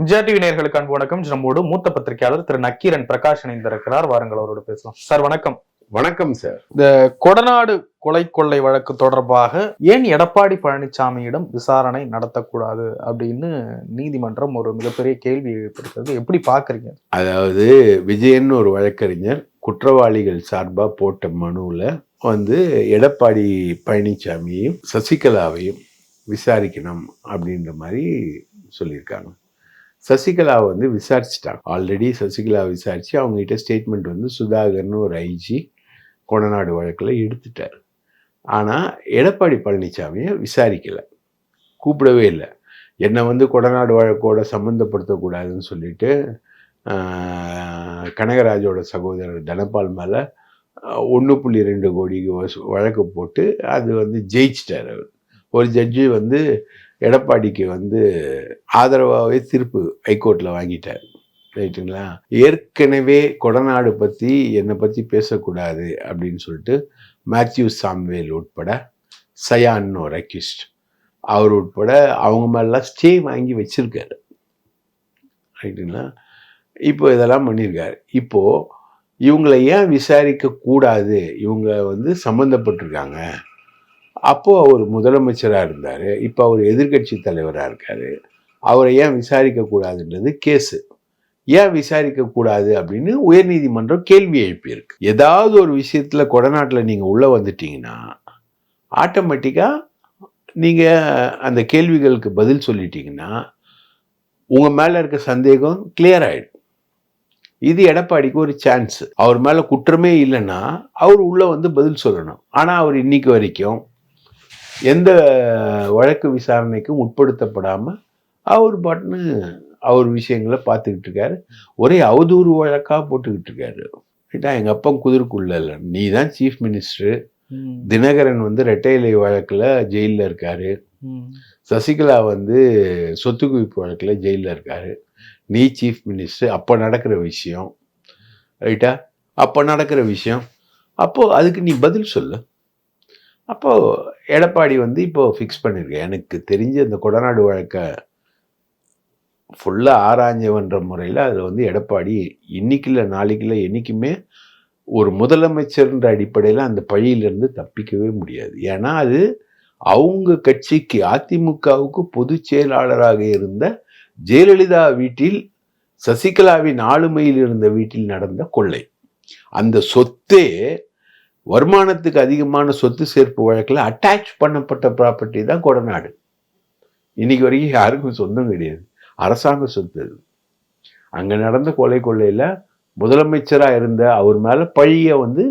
Vijaya TV நேயர்களுக்கு அன்பு வணக்கம். நம்மோடு மூத்த பத்திரிகையாளர் திரு நக்கீரன் பிரகாஷ் இணைந்திருக்கிறார். வாருங்கள் அவரோட பேசலாம். சார் வணக்கம். வணக்கம் சார். கொடநாடு கொலை கொள்ளை வழக்கு தொடர்பாக ஏன் எடப்பாடி பழனிசாமியிடம் விசாரணை நடத்தக்கூடாது அப்படின்னு நீதிமன்றம் ஒரு மிகப்பெரிய கேள்வி எழுப்பியிருக்கிறது. எப்படி பாக்குறீங்க அதாவது விஜயன் ஒரு வழக்கறிஞர் குற்றவாளிகள் சார்பா போட்ட மனுவில் வந்து எடப்பாடி பழனிசாமியையும் சசிகலாவையும் விசாரிக்கணும் அப்படின்ற மாதிரி சொல்லியிருக்காங்க. சசிகலா வந்து விசாரிச்சிட்டாங்க. ஆல்ரெடி சசிகலா விசாரித்து அவங்ககிட்ட ஸ்டேட்மெண்ட் வந்து சுதாகர்னு ஒரு ஐஜி கொடநாடு வழக்கில் எடுத்துட்டார். ஆனால் எடப்பாடி பழனிசாமியை விசாரிக்கலை. கூப்பிடவே இல்லை. என்னை வந்து கொடநாடு வழக்கோட சம்மந்தப்படுத்தக்கூடாதுன்னு சொல்லிட்டு கனகராஜோட சகோதரர் தனபால் மேலே ஒன்று புள்ளி ரெண்டு கோடிக்கு வழக்கு போட்டு அது வந்து ஜெயிச்சிட்டார் அவர். ஒரு ஜட்ஜி வந்து எடப்பாடிக்கு வந்து ஆதரவாகவே தீர்ப்பு ஹைகோர்ட்டில் வாங்கிட்டார். ரைட்டுங்களா? ஏற்கனவே கொடநாடு பற்றி என்னை பற்றி பேசக்கூடாது அப்படின்னு சொல்லிட்டு மேத்யூ சாம்வேல் உட்பட சயான்னு ஒரு அக்யூஸ்ட். அவர் உட்பட அவங்க மேலாம் ஸ்டே வாங்கி வச்சுருக்காரு. ரைட்டுங்களா? இப்போ இதெல்லாம் பண்ணியிருக்காரு. இப்போது இவங்களை ஏன் விசாரிக்க கூடாது இவங்க வந்து சம்மந்தப்பட்டிருக்காங்க. அப்போது அவர் முதலமைச்சராக இருந்தார். இப்போ அவர் எதிர்க்கட்சி தலைவராக இருக்கார். அவரை ஏன் விசாரிக்கக்கூடாதுன்றது கேஸு. ஏன் விசாரிக்கக்கூடாது அப்படின்னு உயர்நீதிமன்றம் கேள்வி எழுப்பியிருக்கு. ஏதாவது ஒரு விஷயத்தில் கொடநாட்டில் நீங்கள் உள்ளே வந்துட்டீங்கன்னா ஆட்டோமேட்டிக்காக நீங்கள் அந்த கேள்விகளுக்கு பதில் சொல்லிட்டீங்கன்னா உங்கள் மேலே இருக்க சந்தேகம் கிளியர் ஆகிடும் இது எடப்பாடிக்கு ஒரு சான்ஸ் அவர் மேலே குற்றமே இல்லைன்னா அவர் உள்ளே வந்து பதில் சொல்லணும். ஆனால் அவர் இன்னைக்கு வரைக்கும் எந்த வழக்கு விசாரணைக்கும் உட்படுத்தப்படாம அவர் பாட்டுன்னு அவர் விஷயங்களை பார்த்துக்கிட்டு இருக்காரு ஒரே அவதூறு வழக்கா போட்டுக்கிட்டு இருக்காரு ரைட்டா? எங்க அப்பா குதிர்க்குள்ள இல்லை. நீ தான் சீஃப் மினிஸ்டர் தினகரன் வந்து ரெட்டை இலை வழக்குல ஜெயிலில் இருக்காரு. சசிகலா வந்து சொத்து குவிப்பு வழக்குல ஜெயிலில் இருக்காரு. நீ சீஃப் மினிஸ்டர் அப்போ நடக்கிற விஷயம். ரைட்டா? அப்போ நடக்கிற விஷயம். அப்போ அதுக்கு நீ பதில் சொல்லு. அப்போது எடப்பாடி வந்து இப்போது ஃபிக்ஸ் பண்ணியிருக்கேன் எனக்கு தெரிஞ்ச அந்த கொடநாடு வழக்கை ஃபுல்லாக ஆராய்ஞ்சவன்ற முறையில் அதில் வந்து எடப்பாடி இன்னைக்கு இல்லை நாளைக்கு இல்லை என்றைக்குமே ஒரு முதலமைச்சர்ன்ற அடிப்படையில் அந்த பழியிலிருந்து தப்பிக்கவே முடியாது. ஏன்னா அது அவங்க கட்சிக்கு அதிமுகவுக்கு பொதுச் செயலாளராக இருந்த ஜெயலலிதா வீட்டில் சசிகலாவின் ஆளுமையில் இருந்த வீட்டில் நடந்த கொள்ளை. அந்த சொத்தே வருமானத்துக்கு அதிகமான சொத்து சேர்ப்பு வழக்கில் அட்டாச் பண்ணப்பட்ட ப்ராப்பர்ட்டி தான் கொடநாடு. இன்னைக்கு வரைக்கும் யாருக்கும் சொந்தம் கிடையாது. அரசாங்க சொத்து அது. அங்கே நடந்த கொலை கொள்ளையில் முதலமைச்சராக இருந்த அவர் மேலே பழிய வந்து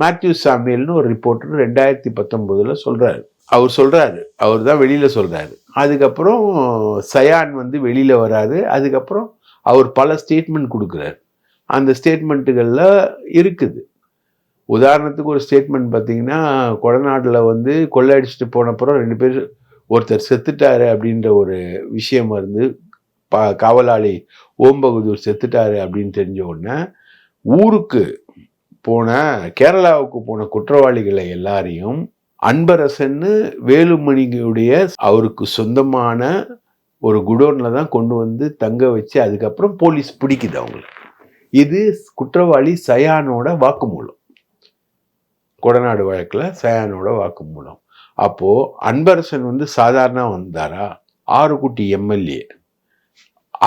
மேத்யூ சாமியல்னு ஒரு ரிப்போர்ட்டர் ரெண்டாயிரத்தி பத்தொம்போதில் சொல்கிறாரு அவர் சொல்கிறாரு அவர் தான் வெளியில் சொல்கிறாரு அதுக்கப்புறம் சயான் வந்து வெளியில் வராரு. அதுக்கப்புறம் அவர் பல ஸ்டேட்மெண்ட் கொடுக்குறாரு. அந்த ஸ்டேட்மெண்ட்டுகளில் இருக்குது. உதாரணத்துக்கு ஒரு ஸ்டேட்மெண்ட் பார்த்தீங்கன்னா கொடநாட்டில் வந்து கொள்ளை அடிச்சுட்டு போனப்புறம் ரெண்டு பேர் ஒருத்தர் செத்துட்டாரு அப்படின்ற ஒரு விஷயம் வந்து பா காவலாளி ஓம் பகதூர் செத்துட்டாரு அப்படின்னு தெரிஞ்ச உடனே ஊருக்கு போன கேரளாவுக்கு போன குற்றவாளிகளை எல்லாரையும் அன்பரசன்னு வேலுமணியுடைய அவருக்கு சொந்தமான ஒரு குடோனில் தான் கொண்டு வந்து தங்க வச்சு அதுக்கப்புறம் போலீஸ் பிடிக்குது அவங்களை இது குற்றவாளி சயானோட வாக்குமூலம். கொடநாடு வழக்கில் சயானோட வாக்குமூலம். அப்போது அன்பரசன் வந்து சாதாரண வந்தாரா? ஆறுக்குட்டி எம்எல்ஏ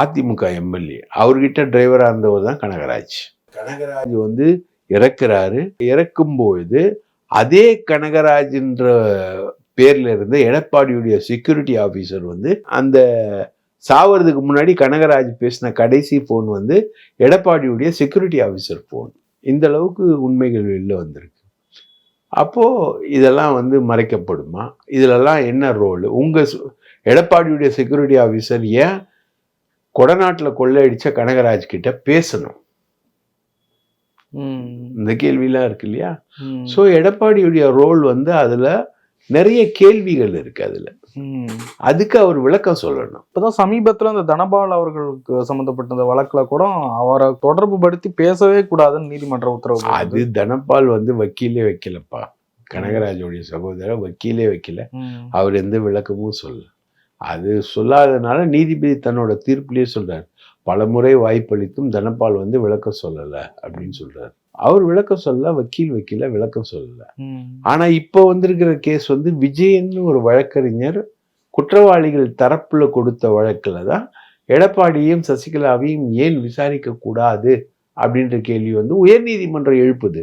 அதிமுக எம்எல்ஏ அவர்கிட்ட டிரைவராக இருந்தவர் தான் கனகராஜ். கனகராஜ் வந்து இறக்குறாரு. இறக்கும்பொழுது அதே கனகராஜ்ன்ற பேரில் இருந்த எடப்பாடியுடைய செக்யூரிட்டி ஆஃபீஸர் வந்து அந்த சாவறதுக்கு முன்னாடி கனகராஜ் பேசின கடைசி ஃபோன் வந்து எடப்பாடியுடைய செக்யூரிட்டி ஆஃபீஸர் ஃபோன் இந்த அளவுக்கு உண்மைகள் வெளில வந்திருக்கு. அப்போ இதெல்லாம் வந்து மறைக்கப்படுமா? இதுலலாம் என்ன ரோல் உங்க சு- எடப்பாடியுடைய செக்யூரிட்டி ஆபீசர் ஏன் கொடநாட்டில் கொள்ளையடிச்ச கனகராஜ் கிட்ட பேசணும்? இந்த கேள்விலாம் இருக்கு இல்லையா? ஸோ எடப்பாடியுடைய ரோல் வந்து அதுல நிறைய கேள்விகள் இருக்கு அதுல. அதுக்கு அவர் விளக்கம் சொல்லணும். இப்பதான் சமீபத்துல அந்த தனபால் அவர்களுக்கு சம்பந்தப்பட்ட வழக்குல கூட அவரை தொடர்பு படுத்தி பேசவே கூடாதுன்னு நீதிமன்ற உத்தரவு அது. தனபால் வந்து வக்கீலே வைக்கலப்பா. கனகராஜோடைய சகோதரர் வக்கீலே வைக்கல. அவர் எந்த விளக்கமும் சொல்ல அது சொல்லாதனால நீதிபதி தன்னோட தீர்ப்புலயே சொல்றார். பலமுறை வாய்ப்பளித்தும் தனபால் வந்து விளக்கம் சொல்லல அப்படின்னு சொல்றாரு. அவர் விளக்கம் சொல்ல வக்கீல் வக்கீல விளக்கம் சொல்லல. ஆனா இப்போ வந்திருக்கிற கேஸ் வந்து விஜயன்னு ஒரு வழக்கறிஞர் குற்றவாளிகள் தரப்புல கொடுத்த வழக்குல தான் எடப்பாடியும் சசிகலாவையும் ஏன் விசாரிக்க கூடாது அப்படின்ற கேள்வி வந்து உயர்நீதிமன்றம் எழுப்புது.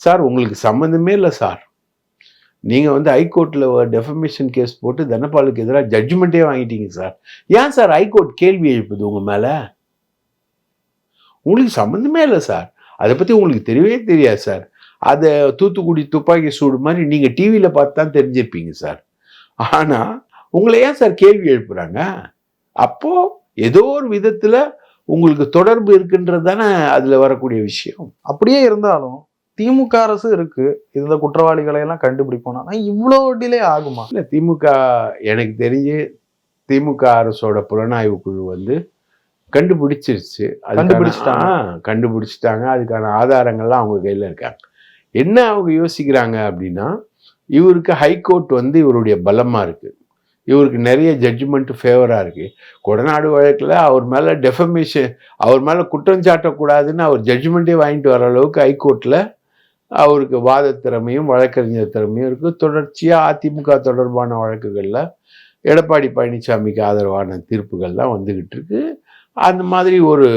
சார் உங்களுக்கு சம்மந்தமே இல்லை சார். நீங்க வந்து ஹைகோர்ட்ல டெஃபமேஷன் கேஸ் போட்டு தனபாலுக்கு எதிராக ஜட்ஜ்மெண்ட்டே வாங்கிட்டீங்க சார். ஏன் சார் ஹைகோர்ட் கேள்வி எழுப்புது உங்க மேல? உங்களுக்கு சம்மந்தமே இல்லை சார். அதை பத்தி உங்களுக்கு தெரியவே தெரியாது சார் அதை தூத்துக்குடி துப்பாக்கி சூடு மாதிரி நீங்க டிவியில பார்த்து தான் தெரிஞ்சிருப்பீங்க சார் ஆனா உங்களை ஏன் சார் கேள்வி எழுப்புறாங்க? அப்போ ஏதோ ஒரு விதத்துல உங்களுக்கு தொடர்பு இருக்குன்றது தானே அதுல வரக்கூடிய விஷயம். அப்படியே இருந்தாலும் திமுக அரசு இருக்கு. இந்த குற்றவாளிகளை எல்லாம் கண்டுபிடிப்போம் ஆனா இவ்வளோ டிலே ஆகுமா? இல்ல திமுக எனக்கு தெரிஞ்சு திமுக அரசோட புலனாய்வு குழு வந்து கண்டுபிடிச்சிருச்சு. கண்டுபிடிச்சிட்டாங்க. கண்டுபிடிச்சிட்டாங்க. அதுக்கான ஆதாரங்கள்லாம் அவங்க கையில இருக்காங்க. என்ன அவங்க யோசிக்கிறாங்க அப்படின்னா இவருக்கு ஹைகோர்ட் வந்து இவருடைய பலமா இருக்கு. இவருக்கு நிறைய ஜட்ஜ்மெண்ட் ஃபேவரா இருக்கு. கொடநாடு வழக்குல அவர் மேல டெஃபமேஷன் அவர் மேல குற்றம் சாட்டக்கூடாதுன்னு அவர் ஜட்ஜ்மெண்ட்டே வாங்கிட்டு வர அளவுக்கு ஹைகோர்ட்ல அவருக்கு வாத திறமையும் வழக்கறிஞர் திறமையும் இருக்கு. தொடர்ச்சியா அதிமுக தொடர்பான வழக்குகள்ல எடப்பாடி பழனிசாமிக்கு ஆதரவான தீர்ப்புகள்லாம் வந்துகிட்டு இருக்கு. அந்த மாதிரி ஒரு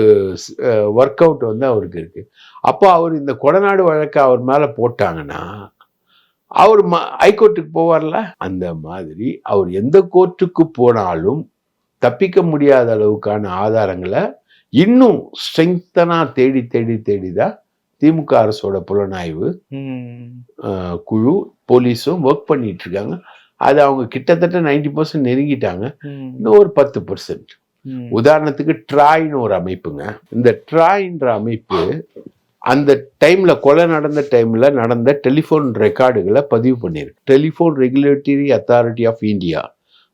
ஒர்க் அவுட் வந்து அவருக்கு இருக்கு. அப்போ அவர் இந்த கொடநாடு வழக்கை அவர் மேல போட்டாங்கன்னா அவர் ம ஹைகோர்ட்டுக்கு போவார்ல? அந்த மாதிரி அவர் எந்த கோர்ட்டுக்கு போனாலும் தப்பிக்க முடியாத அளவுக்கான ஆதாரங்களை இன்னும் ஸ்ட்ரெங்தனா தேடி தேடி தேடி தான் திமுக அரசோட புலனாய்வு குழு போலீஸும் ஒர்க் பண்ணிட்டு இருக்காங்க. அது அவங்க கிட்டத்தட்ட நைன்டி பர்சன்ட் நெருங்கிட்டாங்க. இன்னும் ஒரு பத்து பர்சன்ட். உதாரணத்துக்கு ட்ராய்னு ஒரு அமைப்புங்க. இந்த ட்ராய்ன்ற அமைப்பு அந்த டைம்ல கொலை நடந்த டைம்ல நடந்த டெலிஃபோன் ரெக்கார்டுகளை பதிவு பண்ணியிருக்கு telephone regulatory authority of India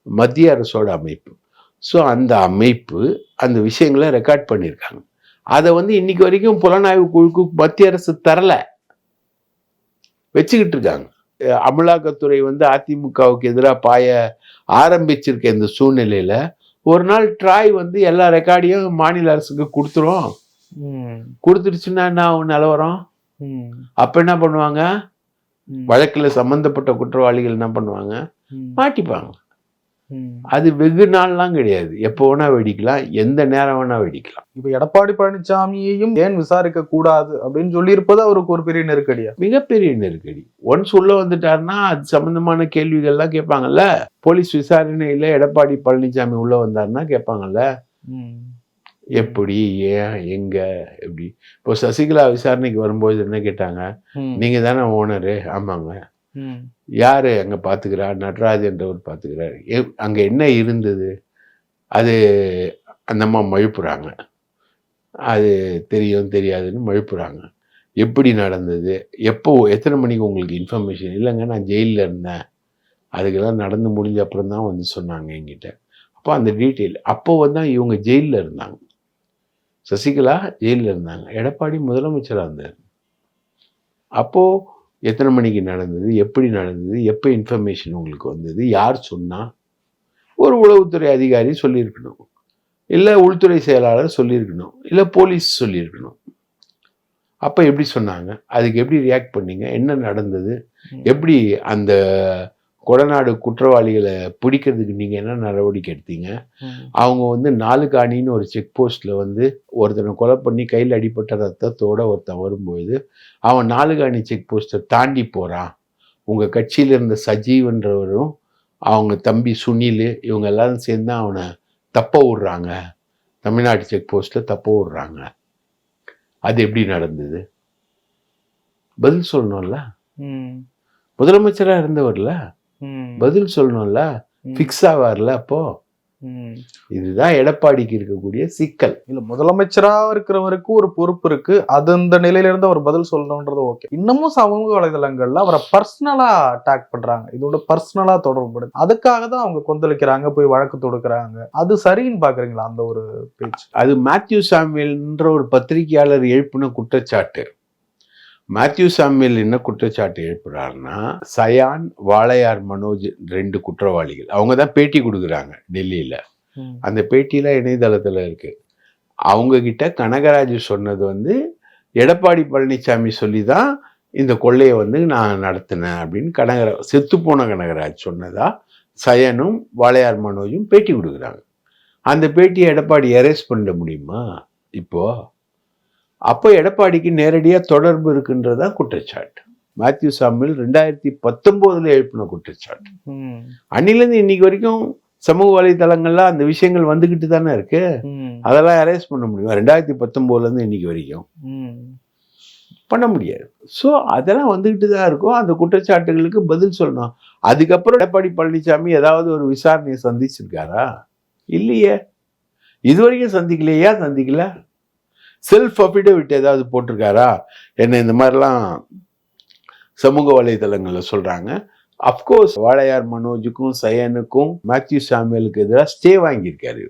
மத்திய அரசோட அமைப்பு. ஸோ அந்த அமைப்பு அந்த விஷயங்களை ரெக்கார்ட் பண்ணியிருக்காங்க. அதை வந்து இன்னைக்கு வரைக்கும் புலனாய்வு குழுக்கு மத்திய அரசு தரல. வச்சுக்கிட்டு இருக்காங்க. அமலாக்கத்துறை வந்து அதிமுகவுக்கு எதிராக பாய ஆரம்பிச்சிருக்க இந்த சூழ்நிலையில ஒரு நாள் ட்ராய் வந்து எல்லா ரெக்கார்டையும் மாநில அரசுக்கு கொடுத்துரும். கொடுத்துருச்சுன்னா என்ன ஆகும் நிலவரம். அப்ப என்ன பண்ணுவாங்க. வழக்குல சம்பந்தப்பட்ட குற்றவாளிகள் என்ன பண்ணுவாங்க. மாட்டிப்பாங்க. அது வெகு நாள்லாம் கிடையாது. எப்போ வேணா வெடிக்கலாம் எந்த நேரம் வேணா வெடிக்கலாம். இப்ப எடப்பாடி பழனிசாமியையும் ஏன் விசாரிக்க கூடாது அப்படின்னு சொல்லியிருப்பது அவருக்கு ஒரு பெரிய நெருக்கடியா? மிகப்பெரிய நெருக்கடி. ஒன்ஸ் உள்ள வந்துட்டாருன்னா அது சம்பந்தமான கேள்விகள்லாம் கேட்பாங்கல்ல? போலீஸ் விசாரணையில எடப்பாடி பழனிசாமி உள்ள வந்தாருன்னா கேட்பாங்கல்ல? ம். எப்படி ஏன் எங்க எப்படி? இப்போ சசிகலா விசாரணைக்கு வரும்போது என்ன கேட்டாங்க. நீங்க தானே ஓனரு? ஆமாங்க. ம். யார் அங்கே பாத்துக்கிறா? நடராஜன்றவர் பார்த்துக்கிறார் அங்கே என்ன இருந்தது? அது அந்த அம்மா மழுப்புறாங்க. அது தெரியும் தெரியாதுன்னு மழுப்புறாங்க. எப்படி நடந்தது? எப்போ எத்தனை மணிக்கு உங்களுக்கு இன்ஃபர்மேஷன் இல்லைங்க நான் ஜெயிலில் இருந்தேன். அதுக்கெல்லாம் நடந்து முடிஞ்ச அப்புறம் தான் வந்து சொன்னாங்க என்கிட்ட. அப்போ அந்த டீட்டெயில் அப்போ வந்து இவங்க ஜெயிலில் இருந்தாங்க. சசிகலா ஜெயிலில் இருந்தாங்க. எடப்பாடி முதலமைச்சராக இருந்தார். அப்போது எத்தனை மணிக்கு நடந்தது எப்படி நடந்தது எப்போ இன்ஃபர்மேஷன் உங்களுக்கு வந்தது யார் சொன்னா? ஒரு உளவுத்துறை அதிகாரி சொல்லியிருக்கணும். இல்லை உள்துறை செயலாளர் சொல்லியிருக்கணும். இல்லை போலீஸ் சொல்லியிருக்கணும். அப்போ எப்படி சொன்னாங்க? அதுக்கு எப்படி ரியாக்ட் பண்ணீங்க? என்ன நடந்தது? எப்படி அந்த கொடநாடு குற்றவாளிகளை பிடிக்கிறதுக்கு நீங்கள் என்ன நடவடிக்கை எடுத்தீங்க. அவங்க வந்து நாலுகாணின்னு ஒரு செக் போஸ்ட்ல வந்து ஒருத்தனை கொலை பண்ணி கையில் அடிப்பட்ட ரத்தத்தோட ஒருத்தன் வரும்போது அவன் நாலுகாணி செக் போஸ்ட்டை தாண்டி போறான் உங்க கட்சியில இருந்த சஜீவ்ன்றவரும் அவங்க தம்பி சுனில் இவங்க எல்லாரும் சேர்ந்து அவனை தப்ப விடுறாங்க தமிழ்நாடு செக் போஸ்ட்ல தப்ப விடுறாங்க அது எப்படி நடந்தது பதில் சொல்லணும்ல ம். முதலமைச்சரா இருந்தவர்ல. பதில் சொல்லணும்ல? ம். ஃபிக்ஸ் ஆவார்ல அப்போ. இதுதான் எடப்பாடிக்கு இருக்கக்கூடிய சிக்கல். இல்ல முதலமைச்சரா இருக்கிறவருக்கு ஒரு பொறுப்பு இருக்கு. அது இந்த நிலையில இருந்து அவர் பதில் சொல்லணும்ன்றது ஓகே இன்னமும் சமூக வலைதளங்கள்ல அவரை பர்சனலா அட்டாக் பண்றாங்க. இதோட பர்சனலா தொடர்புபடுது அதுக்காக தான் அவங்க கொந்தளிக்கிறாங்க போய் வழக்கு தொடுக்கிறாங்க. அது சரின்னு பாக்குறீங்களா அந்த ஒரு பேச்சு? அது மேத்யூ சாமுவேல்ன்ற ஒரு பத்திரிகையாளர் எழுப்பின குற்றச்சாட்டு. மேத்யூ சாமியல் என்ன குற்றச்சாட்டு எழுப்புறாருன்னா சயான் வாளையார் மனோஜ் ரெண்டு குற்றவாளிகள். அவங்க தான் பேட்டி கொடுக்குறாங்க டெல்லியில. அந்த பேட்டியில இணையதளத்துல இருக்கு. அவங்க கிட்ட கனகராஜ் சொன்னது வந்து எடப்பாடி பழனிசாமி சொல்லி தான் இந்த கொள்ளையை வந்து நான் நடத்தினேன் அப்படின்னு கனகரா செத்துப்போன கனகராஜ் சொன்னதா சயனும் வாளையார் மனோஜும் பேட்டி கொடுக்குறாங்க. அந்த பேட்டியை எடப்பாடி எரேஸ் பண்ண முடியுமா? இப்போ அப்போ எடப்பாடிக்கு நேரடியாக தொடர்பு இருக்குன்றதா குற்றச்சாட்டு. மேத்யூ சாமில் ரெண்டாயிரத்தி பத்தொம்போதுல எழுப்பின குற்றச்சாட்டு. அன்னிலேருந்து இன்னைக்கு வரைக்கும் சமூக வலைதளங்கள்ல அந்த விஷயங்கள் வந்துகிட்டு தானே இருக்கு. அதெல்லாம் அரெஸ்ட் பண்ண முடியும்? ரெண்டாயிரத்தி பத்தொம்போதுல இருந்து இன்னைக்கு வரைக்கும். பண்ண முடியாது. ஸோ அதெல்லாம் வந்துகிட்டு தான் இருக்கும். அந்த குற்றச்சாட்டுகளுக்கு பதில் சொல்லணும். அதுக்கப்புறம் எடப்பாடி பழனிசாமி ஏதாவது ஒரு விசாரணையை சந்திச்சிருக்காரா? இல்லையே. இது வரைக்கும் சந்திக்கலையா? சந்திக்கல. செல்ஃப் அஃபிடவிட் ஏதாவது போட்டிருக்காரா? என்ன இந்த மாதிரிலாம் சமூக வலைதளங்களில் சொல்றாங்க. அஃப்கோர்ஸ் வாழையார் மனோஜுக்கும் சயனுக்கும் மேத்யூ சாமியலுக்கு எதிராக ஸ்டே வாங்கியிருக்காரு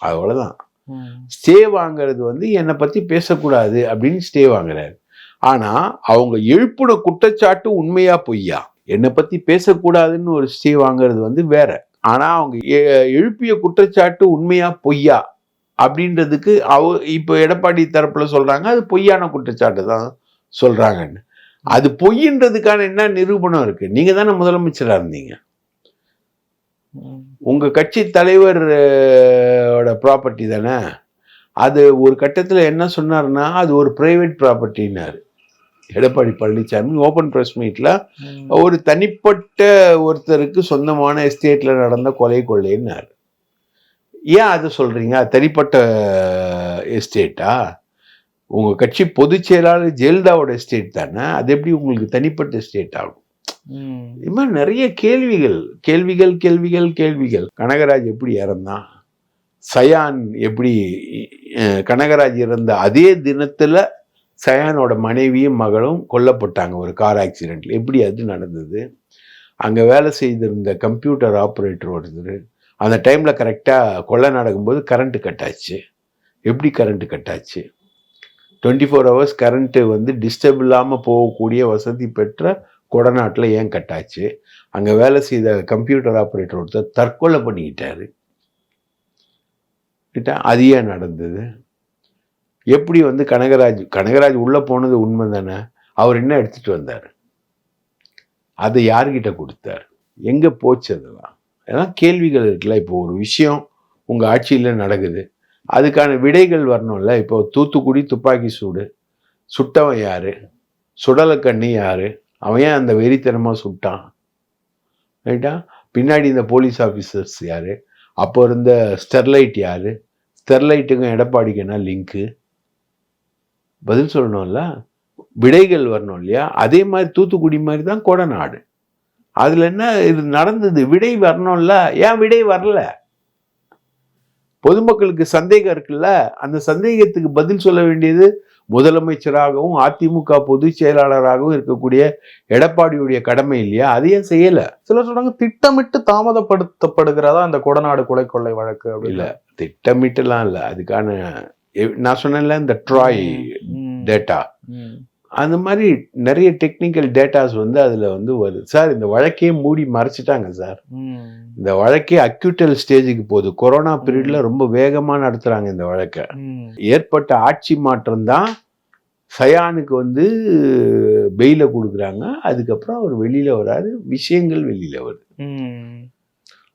இவர். ம். ஸ்டே வாங்குறது வந்து என்னை பத்தி பேசக்கூடாது அப்படின்னு ஸ்டே வாங்குறாரு. ஆனா அவங்க எழுப்புன குற்றச்சாட்டு உண்மையா பொய்யா? என்னை பத்தி பேசக்கூடாதுன்னு ஒரு ஸ்டே வாங்குறது வந்து வேற. ஆனா அவங்க எழுப்பிய குற்றச்சாட்டு உண்மையா பொய்யா? அப்படின்றதுக்கு அவ இப்போ எடப்பாடி தரப்புல சொல்றாங்க அது பொய்யான குற்றச்சாட்டு தான் சொல்றாங்கன்னு. அது பொய்ன்றதுக்கான என்ன நிரூபணம் இருக்கு? நீங்க தானே முதலமைச்சரா இருந்தீங்க. ம். உங்க கட்சி தலைவர் அஹ், ஓட ப்ராப்பர்ட்டி தானே? அது ஒரு கட்டத்தில் என்ன சொன்னாருன்னா அது ஒரு பிரைவேட் ப்ராப்பர்ட்டின்னாரு எடப்பாடி பழனிசாமி ஓப்பன் ப்ரெஸ் மீட்டில். ஒரு தனிப்பட்ட ஒருத்தருக்கு சொந்தமான எஸ்டேட்ல நடந்த கொலை கொள்ளைன்னாரு. ஏன் அதை சொல்றீங்க? அது தனிப்பட்ட எஸ்டேட்டா? உங்க கட்சி பொதுச் செயலாளர் ஜெயலலிதாவோட எஸ்டேட் தானே? அது எப்படி உங்களுக்கு தனிப்பட்ட எஸ்டேட் ஆகும். இது மாதிரி நிறைய கேள்விகள். கேள்விகள் கேள்விகள் கேள்விகள். கனகராஜ் எப்படி இறந்தான்? சயான் எப்படி கனகராஜ் இறந்த அதே தினத்துல சயானோட மனைவியும் மகளும் கொல்லப்பட்டாங்க ஒரு கார் ஆக்சிடென்ட்ல எப்படி அது நடந்தது? அங்க வேலை செய்திருந்த கம்ப்யூட்டர் ஆப்ரேட்டர் ஒருத்தர் அந்த டைமில் கரெக்டாக கொள்ளை நடக்கும்போது கரண்ட்டு கட் ஆச்சு எப்படி கரண்ட்டு கட் ஆச்சு டுவெண்ட்டி ஃபோர் ஹவர்ஸ் கரண்ட்டு வந்து டிஸ்டர்ப் இல்லாமல் போகக்கூடிய வசதி பெற்ற கொடநாட்டில் ஏன் கட்டாச்சு? அங்கே வேலை செய்த கம்ப்யூட்டர் ஆப்ரேட்டர் ஒருத்தர் தற்கொலை பண்ணிக்கிட்டாரு. கிட்ட அது ஏன் நடந்தது? எப்படி வந்து கனகராஜ் கனகராஜ் உள்ளே போனது உண்மை தானே அவர் என்ன எடுத்துகிட்டு வந்தார்? அதை யார்கிட்ட கொடுத்தார்? எங்கே போச்சு அதெல்லாம்? ஏன்னா கேள்விகள் இருக்குல்ல இப்போ ஒரு விஷயம் உங்கள் ஆட்சியில் நடக்குது. அதுக்கான விடைகள் வரணும்ல. இப்போ தூத்துக்குடி துப்பாக்கி சூடு. சுட்டவன் யார்? சுடலக்கண்ணி யார்? அவன் ஏன் அந்த வெறித்தனமாக சுட்டான்? ரைட்டா பின்னாடி இந்த போலீஸ் ஆஃபீஸர்ஸ் யார்? அப்போ இருந்த ஸ்டெர்லைட் யார்? ஸ்டெர்லைட்டுக்கும் எடப்பாடிக்கு என்ன லிங்க்கு பதில் சொல்லணும்ல. விடைகள் வரணும் இல்லையா? அதே மாதிரி தூத்துக்குடி மாதிரி தான் கொடநாடு. அதுல என்ன இது நடந்தது? விடை வரணும்ல. ஏன் விடை வரல? பொதுமக்களுக்கு சந்தேகம் இருக்குல்ல. அந்த சந்தேகத்துக்கு பதில் சொல்ல வேண்டியது முதலமைச்சராகவும் அதிமுக பொதுச் செயலாளராகவும் இருக்கக்கூடிய எடப்பாடியுடைய கடமை இல்லையா? அதையும் செய்யல? சிலர் சொல்றாங்க திட்டமிட்டு தாமதப்படுத்தப்படுகிறதா இந்த கொடநாடு கொலை கொள்ளை வழக்கு இல்ல அப்படின்னு திட்டமிட்டுலாம் இல்ல. அதுக்கான நான் சொன்னேன்ல இந்த ட்ராய். டேட்டா. அந்த மாதிரி நிறைய டெக்னிக்கல் டேட்டாஸ் வந்து அதுல வந்து வருது. சார் இந்த வழக்கையே மூடி மறைச்சிட்டாங்க சார். இந்த வழக்கே அக்யூட்டல் ஸ்டேஜுக்கு போகுது. கொரோனா பீரியட்ல ரொம்ப வேகமா நடத்துறாங்க இந்த வழக்கை. ஏற்பட்ட ஆட்சி மாற்றம் தான் சயானுக்கு வந்து பெயில கொடுக்குறாங்க. அதுக்கப்புறம் அவர் வெளியில வராரு. விஷயங்கள் வெளியில வருது.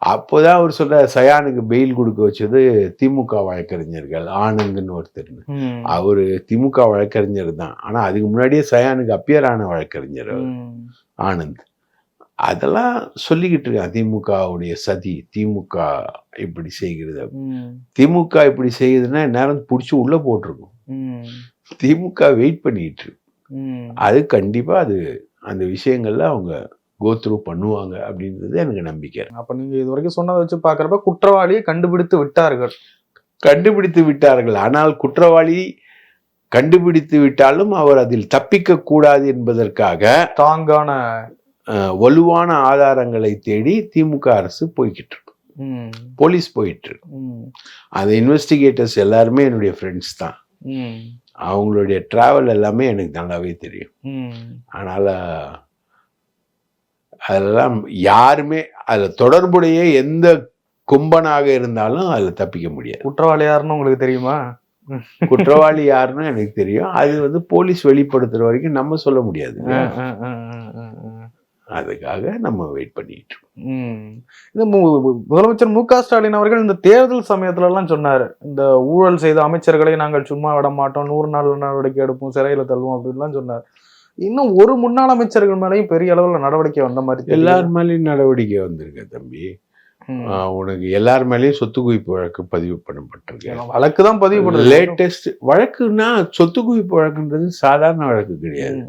அப்போதான் அவர் சொல்ற சயானுக்கு பெயில் கொடுக்க வச்சது திமுக வழக்கறிஞர்கள் ஆனந்த்னு ஒருத்தர். அவரு திமுக வழக்கறிஞர் தான் ஆனா அதுக்கு முன்னாடியே சயானுக்கு அப்பியர் ஆன வழக்கறிஞர். ஆனந்த் அதெல்லாம் சொல்லிக்கிட்டு இருக்கான் திமுகவுடைய சதி திமுக இப்படி செய்கிறது. திமுக இப்படி செய்யுதுன்னா நேரம் பிடிச்சி உள்ள போட்டிருக்கும். திமுக வெயிட் பண்ணிட்டு இருக்கு. அது கண்டிப்பா அது அந்த விஷயங்கள்ல அவங்க கோ த்ரூ பண்ணுவாங்க அப்படின்றது எனக்கு நம்பிக்கை அப்ப நீங்க இது வரைக்கும் சொன்னதை வச்சு பாக்குறப்ப குற்றவாளியை கண்டுபிடித்து விட்டார்கள் கண்டுபிடித்து விட்டார்கள் ஆனால் குற்றவாளி கண்டுபிடித்து விட்டாலும் அவர் அதில் தப்பிக்க கூடாது என்பதற்காக அஹ், வலுவான ஆதாரங்களை தேடி திமுக அரசு போய்கிட்டு இருக்கு. போலீஸ் போயிட்டு இருக்கு. அந்த இன்வெஸ்டிகேட்டர்ஸ் எல்லாருமே என்னுடைய ஃப்ரெண்ட்ஸ் தான். அவங்களுடைய டிராவல் எல்லாமே எனக்கு நல்லாவே தெரியும். அதனால அதெல்லாம் யாருமே அதில் தொடர்புடைய எந்த கும்பனாக இருந்தாலும் அதில் தப்பிக்க முடியாது. குற்றவாளி யாருன்னு உங்களுக்கு தெரியுமா? குற்றவாளி யாருன்னு எனக்கு தெரியும். அது வந்து போலீஸ் வெளிப்படுத்துற வரைக்கும் நம்ம சொல்ல முடியாது. அதுக்காக நம்ம வெயிட் பண்ணிட்டு. இந்த முதலமைச்சர் மு க ஸ்டாலின் அவர்கள் இந்த தேர்தல் சமயத்துல எல்லாம் சொன்னாரு. இந்த ஊழல் செய்த அமைச்சர்களை நாங்கள் சும்மா விட மாட்டோம். நூறு நாள் நடவடிக்கை எடுப்போம் சிறையில தள்ளுவோம் அப்படின்லாம் சொன்னார். இன்னும் ஒரு முன்னாள் அமைச்சர்கள் மேலேயும் பெரிய அளவுல நடவடிக்கை வந்த மாதிரி. எல்லார் மேலேயும் நடவடிக்கை வந்திருக்கு தம்பி. உனக்கு எல்லார் மேலேயும் சொத்து குவிப்பு வழக்கு பதிவு பண்ணப்பட்டிருக்கு. வழக்கு தான் பதிவு பண்ணுறது லேட்டஸ்ட் வழக்குன்னா சொத்து குவிப்பு வழக்குன்றது சாதாரண வழக்கு கிடையாது.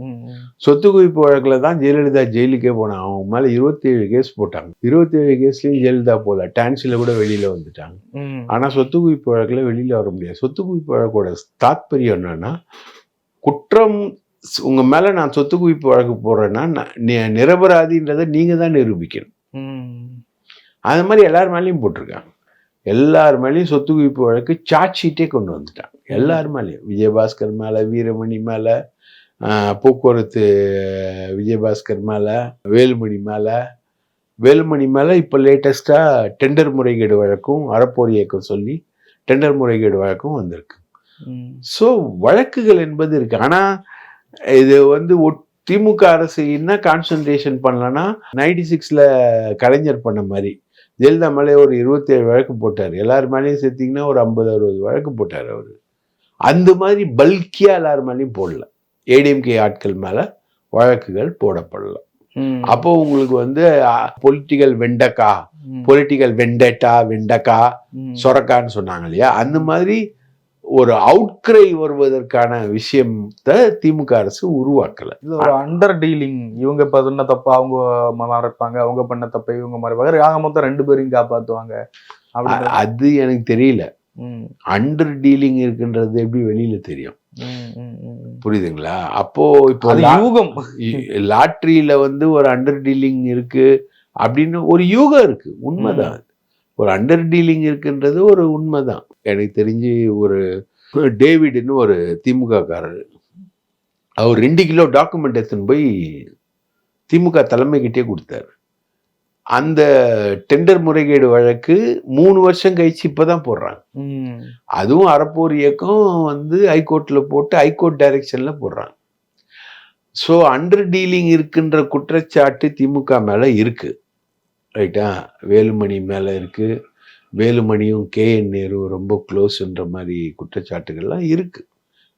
சொத்து குவிப்பு வழக்குல தான் ஜெயலலிதா ஜெயிலுக்கே போனாங்க அவங்க மேல இருபத்தி ஏழு கேஸ் போட்டாங்க. இருபத்தி ஏழு கேஸ்லயும் ஜெயலலிதா போல டான்சில கூட வெளியில வந்துட்டாங்க. ஆனா சொத்து குவிப்பு வழக்குல வெளியில வர முடியாது. சொத்து குவிப்பு வழக்கோட தாத்பரியம் என்னன்னா குற்றம் ஸ்- உங்க மேல நான் சொத்து குவிப்பு வழக்கு போடுறேன்னா நிரபராதின்றதை நீங்க தான் நிரூபிக்கணும். அது மாதிரி எல்லார் மேலேயும் போட்டிருக்காங்க. எல்லார் மேலேயும் சொத்து குவிப்பு வழக்கு சார்ஜ் ஷீட்டே கொண்டு வந்துட்டாங்க. எல்லார் மேலேயும். விஜயபாஸ்கர் மேல வீரமணி மேல போக்குவரத்து விஜயபாஸ்கர் மேல வேலுமணி மேல. வேலுமணி மேல இப்போ லேட்டஸ்டா டெண்டர் முறைகேடு வழக்கும் அறப்போர் இயக்கம் சொல்லி டெண்டர் முறைகேடு வழக்கும் வந்திருக்கு. ஸோ வழக்குகள் என்பது இருக்கு. ஆனா இது வந்து திமுக அரசு என்ன கான்சன்ட்ரேஷன் பண்ணலன்னா நைன்டி சிக்ஸ்ல கலைஞர் பண்ண மாதிரி ஜெயலலிதா மேலே ஒரு இருபத்தி ஏழு வழக்கு போட்டார் எல்லார் மேலேயும் சேர்த்தீங்கன்னா ஒரு ஐம்பது அறுபது வழக்கு போட்டார் அவர் அந்த மாதிரி பல்கியா எல்லார் மேலேயும் போடல ஏடிஎம்கே ஆட்கள் மேல வழக்குகள் போடப்படல ம். அப்போ உங்களுக்கு வந்து பொலிட்டிக்கல் வெண்டக்கா. பொலிட்டிக்கல் வெண்டட்டா வெண்டக்கா. சொரக்கான்னு சொன்னாங்க இல்லையா அந்த மாதிரி ஒரு அவுட்கிரை வருவதற்கான விஷயத்தை திமுக அரசு உருவாக்கல. இது ஒரு அண்டர் டீலிங் இவங்க பண்ண தப்ப அவங்க மறைப்பாங்க. அவங்க பண்ண தப்ப இவங்க மறைப்பாங்க. ஆக மொத்தம் ரெண்டு பேரையும் காப்பாத்துவாங்க. அது எனக்கு தெரியல. அண்டர் டீலிங் இருக்குன்றது எப்படி வெளியில தெரியும். புரியுதுங்களா? அப்போ இப்போ யூகம். லாட்டரியில வந்து ஒரு அண்டர் டீலிங் இருக்கு. அப்படின்னு ஒரு யூகம் இருக்கு. உண்மைதான். ஒரு அண்டர் டீலிங் இருக்குன்றது ஒரு உண்மைதான். எனக்கு தெரிஞ்சு ஒரு டேவிட்னு ஒரு திமுக காரர் அவர் ரெண்டு கிலோ டாக்குமெண்ட் எடுத்துன்னு போய் திமுக தலைமைக்கிட்டே கொடுத்தாரு. அந்த டெண்டர் முறைகேடு வழக்கு மூணு வருஷம் கழிச்சு இப்பதான் போடுறாங்க. அதுவும் அறப்போர் இயக்கம் வந்து ஹைகோர்ட்ல போட்டு ஹைகோர்ட் டைரக்ஷன்ல போடுறாங்க. ஸோ அண்டர் டீலிங் இருக்குன்ற குற்றச்சாட்டு திமுக மேல இருக்கு. ரைட்டா வேலுமணி மேல இருக்கு. வேலுமணியும் கே. என். நேரு ரொம்ப க்ளோஸ்ன்ற மாதிரி குற்றச்சாட்டுகள்லாம் இருக்கு.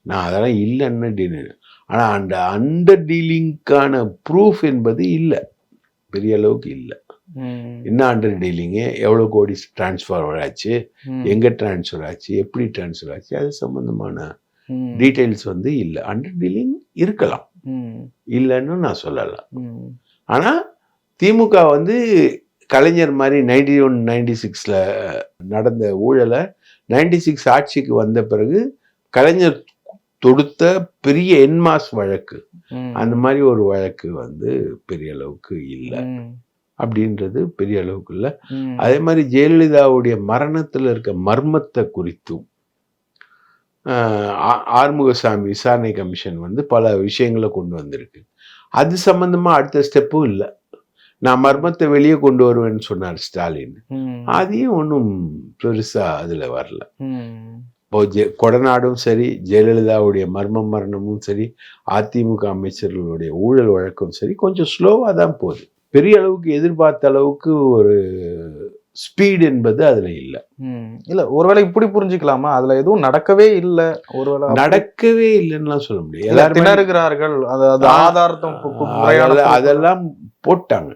நான் அதெல்லாம் இல்லைன்னு டீனு ஆனா அந்த அண்டர் டீலிங்க்கான ப்ரூஃப் என்பது இல்லை. பெரிய அளவுக்கு இல்லை. என்ன அண்டர் டீலிங்கு எவ்வளோ கோடி டிரான்ஸ்ஃபர் ஆச்சு? எங்க டிரான்ஸ்ஃபர் ஆச்சு? எப்படி டிரான்ஸ்ஃபர் ஆச்சு? அது சம்பந்தமான ம், டீடைல்ஸ் வந்து இல்லை. அண்டர் டீலிங் இருக்கலாம் இல்லைன்னு நான் சொல்லலாம் ம், ஆனா திமுக வந்து கலைஞர் மாதிரி நைன்டி ஒன் நைன்டி சிக்ஸ்ல நடந்த ஊழலை நைன்டி சிக்ஸ் ஆட்சிக்கு வந்த பிறகு கலைஞர் தொடுத்த பெரிய என்மாஸ் வழக்கு. அந்த மாதிரி ஒரு வழக்கு வந்து பெரிய அளவுக்கு இல்லை. அப்படின்றது பெரிய அளவுக்கு இல்லை. அதே மாதிரி ஜெயலலிதாவுடைய மரணத்தில் இருக்க மர்மத்தை குறித்தும் ஆறுமுகசாமி விசாரணை கமிஷன் வந்து பல விஷயங்களை கொண்டு வந்திருக்கு. அது சம்பந்தமா அடுத்த ஸ்டெப்பும் இல்லை. நான் மர்மத்தை வெளியே கொண்டு வருவேன்னு சொன்னார் ஸ்டாலின். அதையும் ஒன்றும் பெருசா அதுல வரல. இப்போ ஜெ கொடநாடும் சரி ஜெயலலிதாவுடைய மர்ம மரணமும் சரி அதிமுக அமைச்சர்களுடைய ஊழல் வழக்கும் சரி கொஞ்சம் ஸ்லோவாக தான் போகுது. பெரிய அளவுக்கு எதிர்பார்த்த அளவுக்கு ஒரு ஸ்பீட் என்பது அதுல இல்லை. இல்ல ஒருவேளை இப்படி புரிஞ்சுக்கலாமா? அதுல எதுவும் நடக்கவே இல்ல. ஒருவேளை நடக்கவே இல்லைன்னுலாம் சொல்ல முடியாது. எல்லாருமே திணறுகிறார்கள். அதெல்லாம் போட்டாங்க.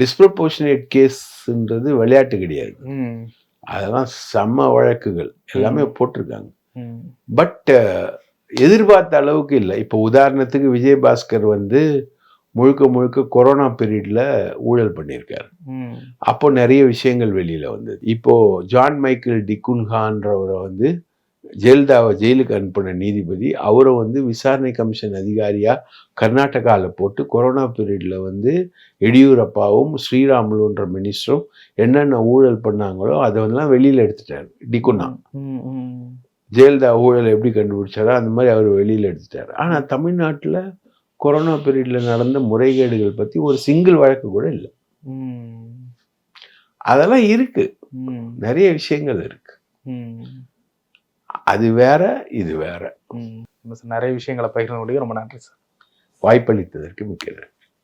டிஸ்ப்ரப்போர்ஷனேட் கேஸ்ன்றது விளையாட்டு கிடையாது. அதெல்லாம் செம்ம வழக்குகள். எல்லாமே போட்டிருக்காங்க. பட் எதிர்பார்த்த அளவுக்கு இல்லை. இப்போ உதாரணத்துக்கு விஜயபாஸ்கர் வந்து முழுக்க முழுக்க கொரோனா பீரியட்ல ஊழல் பண்ணியிருக்காரு. அப்போ நிறைய விஷயங்கள் வெளியில வந்தது. இப்போ ஜான் மைக்கேல் டிகுன்ஹான்றவரை வந்து ஜெயலலிதாவை ஜெயிலுக்கு அனுப்பின நீதிபதி அவரை வந்து விசாரணை கமிஷன் அதிகாரியாக கர்நாடகாவில் போட்டு கொரோனா பீரியடில் வந்து எடியூரப்பாவும் ஸ்ரீராமுலுன்ற மினிஸ்டரும் என்னென்ன ஊழல் பண்ணாங்களோ அதெல்லாம் வெளியில் எடுத்துட்டார் டிக்குண்ணா ஜெயலலிதா ஊழல் எப்படி கண்டுபிடிச்சாரோ அந்த மாதிரி அவர் வெளியில் எடுத்துட்டார். ஆனால் தமிழ்நாட்டில் கொரோனா பீரியடில் நடந்த முறைகேடுகள் பற்றி ஒரு சிங்கிள் வழக்கு கூட இல்லை. அதெல்லாம் இருக்குது நிறைய விஷயங்கள் இருக்குது அது வேற இது வேற. நிறைய விஷயங்களை பகிர்ந்து ரொம்ப நன்றி சார். வாய்ப்பளித்ததற்கு மிக்க நன்றி.